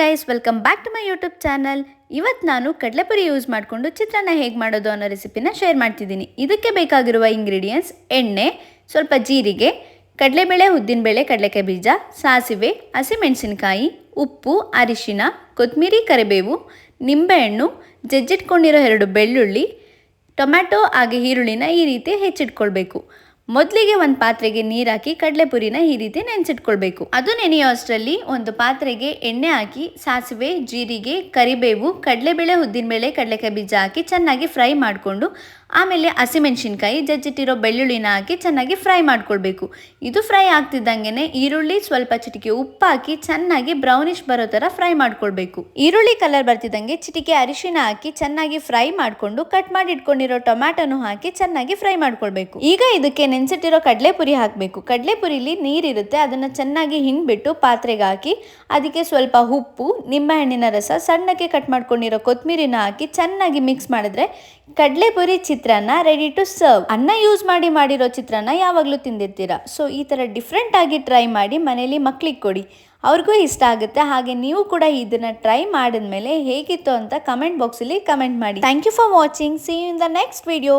Guys welcome back to my YouTube channel ಇವತ್ತು ನಾನು ಕಡಲೆಪುರಿ ಯೂಸ್ ಮಾಡಿಕೊಂಡು ಚಿತ್ರಾನ್ನ ಹೇಗೆ ಮಾಡೋದು ಅನ್ನೋ ರೆಸಿಪಿನ ಶೇರ್ ಮಾಡ್ತಿದ್ದೀನಿ. ಇದಕ್ಕೆ ಬೇಕಾಗಿರುವ ಇಂಗ್ರೀಡಿಯೆಂಟ್ಸ್ ಎಣ್ಣೆ, ಸ್ವಲ್ಪ ಜೀರಿಗೆ, ಕಡಲೆಬೇಳೆ, ಉದ್ದಿನಬೇಳೆ, ಕಡಲೆಕಾಯಿ ಬೀಜ, ಸಾಸಿವೆ, ಹಸಿಮೆಣಸಿನಕಾಯಿ, ಉಪ್ಪು, ಅರಿಶಿನ ಕೊತ್ತಂಬರಿ ಕರಿಬೇವು, ನಿಂಬೆಹಣ್ಣು, ಜಜ್ಜಿಟ್ಕೊಂಡಿರೋ ಎರಡು ಬೆಳ್ಳುಳ್ಳಿ, ಟೊಮ್ಯಾಟೊ, ಹಾಗೆ ಈರುಳ್ಳಿನ ಈ ರೀತಿ ಹೆಚ್ಚಿಟ್ಕೊಳ್ಬೇಕು. ಮೊದಲಿಗೆ ಒಂದು ಪಾತ್ರೆಗೆ ನೀರು ಹಾಕಿ ಕಡಲೆಪುರಿನ ಈ ರೀತಿ ನೆನೆಸಿಟ್ಕೊಳ್ಬೇಕು. ಅದು ನೆನೆಯೋ ಅಷ್ಟರಲ್ಲಿ ಒಂದು ಪಾತ್ರೆಗೆ ಎಣ್ಣೆ ಹಾಕಿ, ಸಾಸಿವೆ, ಜೀರಿಗೆ, ಕರಿಬೇವು, ಕಡಲೆಬೇಳೆ ಉದ್ದಿನಬೇಳೆ ಕಡಲೆಕಾಯಿ ಬೀಜ ಹಾಕಿ ಚೆನ್ನಾಗಿ ಫ್ರೈ ಮಾಡಿಕೊಂಡು ಆಮೇಲೆ ಹಸಿಮೆಣಸಿನ್ಕಾಯಿ, ಜಜ್ಜಿಟ್ಟಿರೋ ಬೆಳ್ಳುಳ್ಳಿನ ಹಾಕಿ ಚೆನ್ನಾಗಿ ಫ್ರೈ ಮಾಡ್ಕೊಳ್ಬೇಕು. ಇದು ಫ್ರೈ ಆಗ್ತಿದ್ದಂಗೆ ಈರುಳ್ಳಿ, ಸ್ವಲ್ಪ ಚಿಟಿಕೆ ಉಪ್ಪು ಹಾಕಿ ಚೆನ್ನಾಗಿ ಬ್ರೌನಿಶ್ ಬರೋ ಥರ ಫ್ರೈ ಮಾಡ್ಕೊಳ್ಬೇಕು. ಈರುಳ್ಳಿ ಕಲರ್ ಬರ್ತಿದ್ದಂಗೆ ಚಿಟಿಕೆ ಅರಿಶಿನ ಹಾಕಿ ಚೆನ್ನಾಗಿ ಫ್ರೈ ಮಾಡಿಕೊಂಡು ಕಟ್ ಮಾಡಿ ಇಟ್ಕೊಂಡಿರೋ ಟೊಮ್ಯಾಟೊನು ಹಾಕಿ ಚೆನ್ನಾಗಿ ಫ್ರೈ ಮಾಡ್ಕೊಳ್ಬೇಕು. ಈಗ ಇದಕ್ಕೆ ನೆನೆಸಿಟ್ಟಿರೋ ಕಡಲೆಪುರಿ ಹಾಕಬೇಕು. ಕಡಲೆಪುರಿಲಿ ನೀರಿರುತ್ತೆ, ಅದನ್ನು ಚೆನ್ನಾಗಿ ಹಿಂಡ್ಬಿಟ್ಟು ಪಾತ್ರೆಗೆ ಹಾಕಿ, ಅದಕ್ಕೆ ಸ್ವಲ್ಪ ಉಪ್ಪು, ನಿಂಬೆಹಣ್ಣಿನ ರಸ, ಸಣ್ಣಕ್ಕೆ ಕಟ್ ಮಾಡ್ಕೊಂಡಿರೋ ಕೊತ್ತಂಬರಿನ ಹಾಕಿ ಚೆನ್ನಾಗಿ ಮಿಕ್ಸ್ ಮಾಡಿದ್ರೆ ಕಡಲೆಪುರಿ ಚಿತ್ರಾನ್ನ ರೆಡಿ ಟು ಸರ್ವ್ ಅನ್ನ ಯೂಸ್ ಮಾಡಿ ಮಾಡಿರೋ ಚಿತ್ರಾನ್ನ ಯಾವಾಗಲೂ ತಿಂದಿರ್ತೀರಾ. ಸೊ ಈ ಥರ ಡಿಫ್ರೆಂಟ್ ಆಗಿ ಟ್ರೈ ಮಾಡಿ ಮನೇಲಿ ಮಕ್ಳಿಗೆ ಕೊಡಿ. ಅವ್ರಿಗೂ ಇಷ್ಟ ಆಗುತ್ತೆ. ಹಾಗೆ ನೀವು ಕೂಡ ಇದನ್ನ ಟ್ರೈ ಮಾಡಿದ್ಮೇಲೆ ಹೇಗಿತ್ತು ಅಂತ ಕಮೆಂಟ್ ಬಾಕ್ಸಲ್ಲಿ ಕಮೆಂಟ್ ಮಾಡಿ. Thank you for watching see in the next video